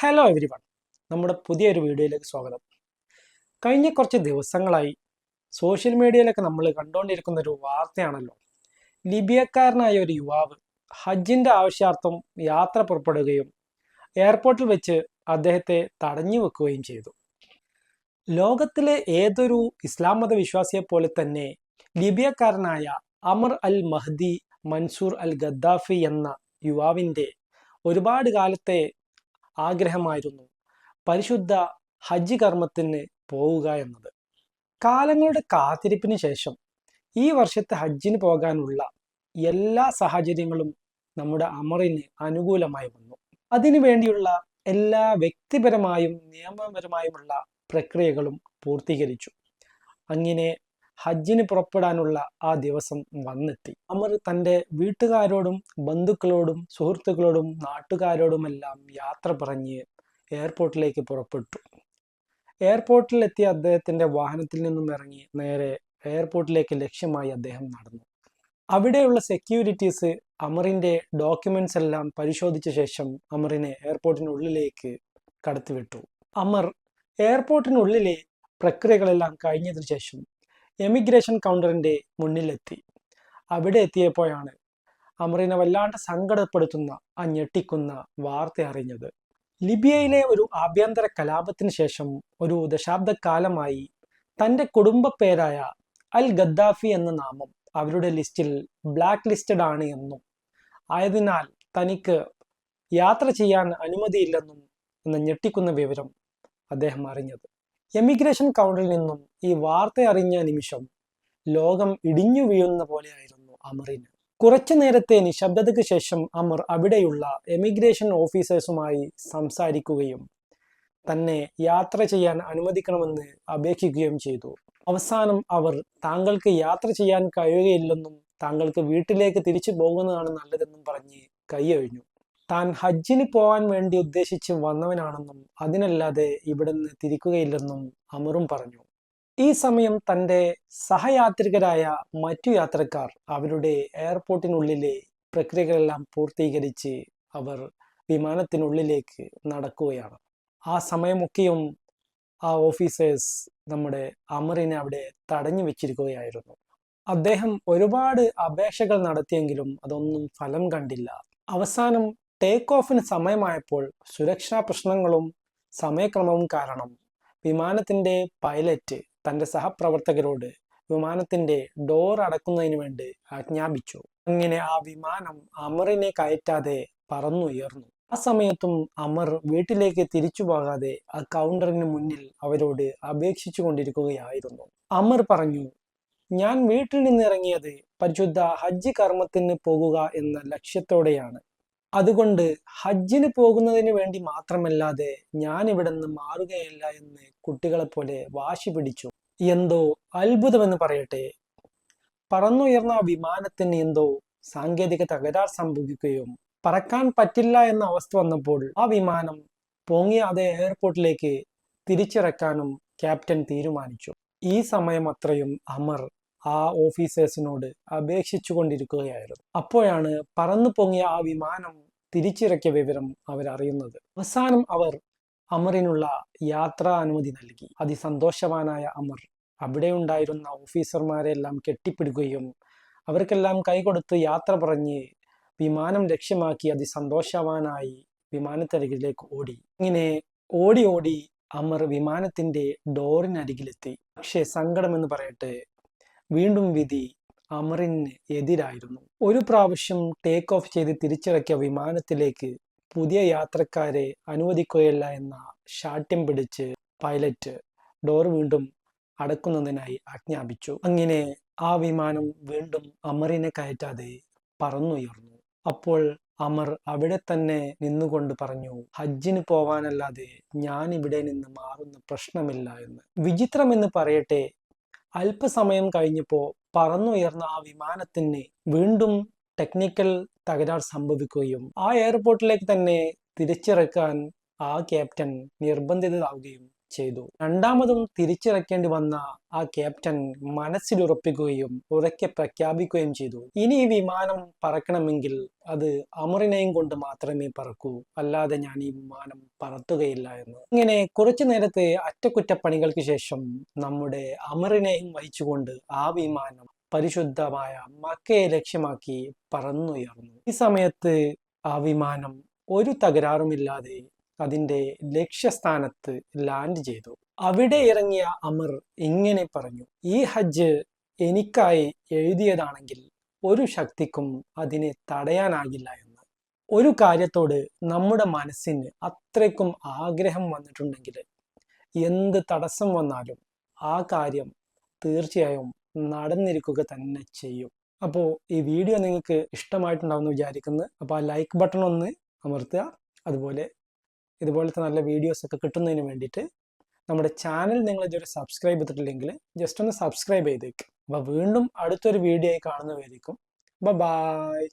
Hello every one നമ്മുടെ പുതിയൊരു വീഡിയോയിലേക്ക് സ്വാഗതം. കഴിഞ്ഞ കുറച്ച് ദിവസങ്ങളായി സോഷ്യൽ മീഡിയയിലൊക്കെ നമ്മൾ കണ്ടുകൊണ്ടിരിക്കുന്ന ഒരു വാർത്തയാണല്ലോ. ലിബിയക്കാരനായ ഒരു യുവാവ് ഹജ്ജിന്റെ ആവശ്യാർത്ഥം യാത്ര പുറപ്പെടുകയും എയർപോർട്ടിൽ വെച്ച് അദ്ദേഹത്തെ തടഞ്ഞു വെക്കുകയും ചെയ്തു. ലോകത്തിലെ ഏതൊരു ഇസ്ലാം മത വിശ്വാസിയെ പോലെ തന്നെ ലിബിയക്കാരനായ Amar al Mahdi Mansour al Gaddafi എന്ന യുവാവിന്റെ ഒരുപാട് കാലത്തെ ആഗ്രഹമായിരുന്നു. പരിശുദ്ധ ഹജ്ജ് കർമ്മത്തിന് പോവുക എന്നത്. കാലങ്ങളുടെ കാത്തിരിപ്പിന് ശേഷം ഈ വർഷത്തെ ഹജ്ജിന് പോകാനുള്ള എല്ലാ സാഹചര്യങ്ങളും നമ്മുടെ അമറിന് അനുകൂലമായി വന്നു. അതിനു വേണ്ടിയുള്ള എല്ലാ വ്യക്തിപരമായും നിയമപരമായുമുള്ള പ്രക്രിയകളും പൂർത്തീകരിച്ചു. അങ്ങനെ ഹജ്ജിന് പുറപ്പെടാനുള്ള ആ ദിവസം വന്നെത്തി. അമർ തന്റെ വീട്ടുകാരോടും ബന്ധുക്കളോടും സുഹൃത്തുക്കളോടും നാട്ടുകാരോടുമെല്ലാം യാത്ര പറഞ്ഞ് എയർപോർട്ടിലേക്ക് പുറപ്പെട്ടു. എയർപോർട്ടിൽ എത്തിയ അദ്ദേഹത്തിന്റെ വാഹനത്തിൽ നിന്നും ഇറങ്ങി നേരെ എയർപോർട്ടിലേക്ക് ലക്ഷ്യമായി അദ്ദേഹം നടന്നു. അവിടെയുള്ള സെക്യൂരിറ്റീസ് അമറിന്റെ ഡോക്യുമെന്റ്സ് എല്ലാം പരിശോധിച്ച ശേഷം അമറിനെ എയർപോർട്ടിനുള്ളിലേക്ക് കടത്തിവിട്ടു. അമർ എയർപോർട്ടിനുള്ളിലെ പ്രക്രിയകളെല്ലാം കഴിഞ്ഞതിന് ശേഷം എമിഗ്രേഷൻ കൗണ്ടറിന്റെ മുന്നിലെത്തി. അവിടെ എത്തിയപ്പോഴാണ് അമറിനെ വല്ലാണ്ട് സങ്കടപ്പെടുത്തുന്ന ആ ഞെട്ടിക്കുന്ന വാർത്ത അറിഞ്ഞത്. ലിബിയയിലെ ഒരു ആഭ്യന്തര കലാപത്തിന് ശേഷം ഒരു ദശാബ്ദക്കാലമായി തന്റെ കുടുംബ പേരായ അൽ ഗദ്ദാഫി എന്ന നാമം അവരുടെ ലിസ്റ്റിൽ ബ്ലാക്ക് ലിസ്റ്റഡ് ആണ് എന്നും ആയതിനാൽ തനിക്ക് യാത്ര ചെയ്യാൻ അനുമതിയില്ലെന്നും എന്ന ഞെട്ടിക്കുന്ന വിവരം അദ്ദേഹം അറിഞ്ഞത്. എമിഗ്രേഷൻ കൗണ്ടറിൽ നിന്നും ഈ വാർത്ത അറിഞ്ഞ നിമിഷം ലോകം ഇടിഞ്ഞു വീഴുന്ന പോലെയായിരുന്നു അമറിന്. കുറച്ചു നേരത്തെ നിശബ്ദതയ്ക്ക് ശേഷം അമർ അവിടെയുള്ള എമിഗ്രേഷൻ ഓഫീസേഴ്സുമായി സംസാരിക്കുകയും തന്നെ യാത്ര ചെയ്യാൻ അനുവദിക്കണമെന്ന് അപേക്ഷിക്കുകയും ചെയ്തു. അവസാനം അവർ താങ്കൾക്ക് യാത്ര ചെയ്യാൻ കഴിയുകയില്ലെന്നും താങ്കൾക്ക് വീട്ടിലേക്ക് തിരിച്ചു പോകുന്നതാണ് നല്ലതെന്നും പറഞ്ഞ് കൈയൊഴിഞ്ഞു താൻ ഹജ്ജിന് പോവാൻ വേണ്ടി ഉദ്ദേശിച്ച് വന്നവനാണെന്നും അതിനല്ലാതെ ഇവിടുന്ന് തിരിക്കുകയില്ലെന്നും അമറും പറഞ്ഞു. ഈ സമയം തന്റെ സഹയാത്രികരായ മറ്റു യാത്രക്കാർ അവരുടെ എയർപോർട്ടിനുള്ളിലെ പ്രക്രിയകളെല്ലാം പൂർത്തീകരിച്ച് അവർ വിമാനത്തിനുള്ളിലേക്ക് നടക്കുകയാണ്. ആ സമയമൊക്കെയും ആ ഓഫീസേഴ്സ് നമ്മുടെ അമറിനെ അവിടെ തടഞ്ഞു വെച്ചിരിക്കുകയായിരുന്നു. അദ്ദേഹം ഒരുപാട് അപേക്ഷകൾ നടത്തിയെങ്കിലും അതൊന്നും ഫലം കണ്ടില്ല. അവസാനം ടേക്ക് ഓഫിന് സമയമായപ്പോൾ സുരക്ഷാ പ്രശ്നങ്ങളും സമയക്രമവും കാരണം വിമാനത്തിന്റെ പൈലറ്റ് തന്റെ സഹപ്രവർത്തകരോട് വിമാനത്തിന്റെ ഡോർ അടക്കുന്നതിന് വേണ്ടി ആജ്ഞാപിച്ചു. അങ്ങനെ ആ വിമാനം അമറിനെ കയറ്റാതെ പറന്നുയർന്നു. ആ സമയത്തും അമർ വീട്ടിലേക്ക് തിരിച്ചു പോകാതെ ആ കൗണ്ടറിന് മുന്നിൽ അവരോട് അപേക്ഷിച്ചു കൊണ്ടിരിക്കുകയായിരുന്നു. അമർ പറഞ്ഞു ഞാൻ വീട്ടിൽ നിന്ന് ഇറങ്ങിയത് പരിശുദ്ധ ഹജ്ജ് കർമ്മത്തിന് പോകുക എന്ന ലക്ഷ്യത്തോടെയാണ്. അതുകൊണ്ട് ഹജ്ജിന് പോകുന്നതിന് വേണ്ടി മാത്രമല്ലാതെ ഞാൻ ഇവിടെ നിന്ന് മാറുകയല്ല എന്ന് കുട്ടികളെ പോലെ വാശി പിടിച്ചു. എന്തോ അത്ഭുതമെന്ന് പറയട്ടെ. പറന്നുയർന്ന വിമാനത്തിന് എന്തോ സാങ്കേതിക തകരാർ സംഭവിക്കുകയും പറക്കാൻ പറ്റില്ല എന്ന അവസ്ഥ വന്നപ്പോൾ ആ വിമാനം പൊങ്ങിയ അതേ എയർപോർട്ടിലേക്ക് തിരിച്ചിറക്കാനും ക്യാപ്റ്റൻ തീരുമാനിച്ചു. ഈ സമയം അത്രയും അമർ ആ ഓഫീസേഴ്സിനോട് അപേക്ഷിച്ചു കൊണ്ടിരിക്കുകയായിരുന്നു അപ്പോഴാണ് പറന്നു പൊങ്ങിയ ആ വിമാനം തിരിച്ചിറക്കിയ വിവരം അവരറിയുന്നത്. അവസാനം അവർ അമറിനുള്ള യാത്രാ അനുമതി നൽകി. അതിസന്തോഷവാനായ അമർ അവിടെ ഉണ്ടായിരുന്ന ഓഫീസർമാരെല്ലാം കെട്ടിപ്പിടുകയും അവർക്കെല്ലാം കൈകൊടുത്ത് യാത്ര പറഞ്ഞ് വിമാനം ലക്ഷ്യമാക്കി അതിസന്തോഷവാനായി വിമാനത്തരികിലേക്ക് ഓടി. ഇങ്ങനെ ഓടി ഓടി അമർ വിമാനത്തിന്റെ ഡോറിനരികിലെത്തി. പക്ഷേ സങ്കടമെന്ന് പറയട്ടെ വീണ്ടും വിധി അമറിന് എതിരായിരുന്നു. ഒരു പ്രാവശ്യം ടേക്ക് ഓഫ് ചെയ്ത് തിരിച്ചിറക്കിയ വിമാനത്തിലേക്ക് പുതിയ യാത്രക്കാരെ അനുവദിക്കുകയില്ല എന്ന ശാഠ്യം പിടിച്ച് പൈലറ്റ് ഡോർ വീണ്ടും അടക്കുന്നതിനായി ആജ്ഞാപിച്ചു. അങ്ങനെ ആ വിമാനം വീണ്ടും അമറിനെ കയറ്റാതെ പറന്നുയർന്നു. അപ്പോൾ അമർ അവിടെ തന്നെ നിന്നുകൊണ്ട് പറഞ്ഞു ഹജ്ജിന് പോവാനല്ലാതെ ഞാൻ ഇവിടെ നിന്ന് മാറുന്ന പ്രശ്നമില്ല എന്ന്. വിചിത്രമെന്ന് പറയട്ടെ അല്പസമയം കഴിഞ്ഞപ്പോൾ പറന്നുയർന്ന ആ വിമാനത്തിന് വീണ്ടും ടെക്നിക്കൽ തകരാർ സംഭവിക്കുകയും ആ എയർപോർട്ടിലേക്ക് തന്നെ തിരിച്ചിറക്കാൻ ആ ക്യാപ്റ്റൻ നിർബന്ധിതരാവുകയും ചെയ്തു. രണ്ടാമതും തിരിച്ചിറക്കേണ്ടി വന്ന ആ ക്യാപ്റ്റൻ മനസ്സിലുറപ്പിക്കുകയും ഉറക്കെ പ്രഖ്യാപിക്കുകയും ചെയ്തു. ഇനി ഈ വിമാനം പറക്കണമെങ്കിൽ അത് അമറിനെയും കൊണ്ട് മാത്രമേ പറക്കൂ. അല്ലാതെ ഞാൻ ഈ വിമാനം പറത്തുകയില്ല എന്ന്. ഇങ്ങനെ കുറച്ചു നേരത്തെ അറ്റകുറ്റപ്പണികൾക്ക് ശേഷം നമ്മുടെ അമറിനെയും വഹിച്ചുകൊണ്ട് ആ വിമാനം പരിശുദ്ധമായ മക്കയെ ലക്ഷ്യമാക്കി പറന്നുയർന്നു. ഈ സമയത്ത് ആ വിമാനം ഒരു തകരാറുമില്ലാതെ അതിന്റെ ലക്ഷ്യസ്ഥാനത്ത് ലാൻഡ് ചെയ്തു. അവിടെ ഇറങ്ങിയ അമർ ഇങ്ങനെ പറഞ്ഞു ഈ ഹജ്ജ് എനിക്കായി എഴുതിയതാണെങ്കിൽ ഒരു ശക്തിക്കും അതിനെ തടയാനാകില്ല എന്ന്. ഒരു കാര്യത്തോട് നമ്മുടെ മനസ്സിന് അത്രയ്ക്കും ആഗ്രഹം വന്നിട്ടുണ്ടെങ്കിൽ എന്ത് തടസ്സം വന്നാലും ആ കാര്യം തീർച്ചയായും നടന്നിരിക്കുക തന്നെ ചെയ്യും. അപ്പോൾ ഈ വീഡിയോ നിങ്ങൾക്ക് ഇഷ്ടമായിട്ടുണ്ടാവുമെന്ന് വിചാരിക്കുന്നു. അപ്പോൾ ആ ലൈക്ക് ബട്ടൺ ഒന്ന് അമർത്തുക. അതുപോലെ ഇതുപോലത്തെ നല്ല വീഡിയോസ് ഒക്കെ കിട്ടുന്നതിന് വേണ്ടിയിട്ട് നമ്മുടെ ചാനൽ നിങ്ങൾ ഇതുവരെ സബ്സ്ക്രൈബ് ചെയ്തിട്ടില്ലെങ്കിൽ ജസ്റ്റ് ഒന്ന് സബ്സ്ക്രൈബ് ചെയ്തേക്കും. അപ്പോൾ വീണ്ടും അടുത്തൊരു വീഡിയോ ആയി കാണുന്നതായിരിക്കും ബൈ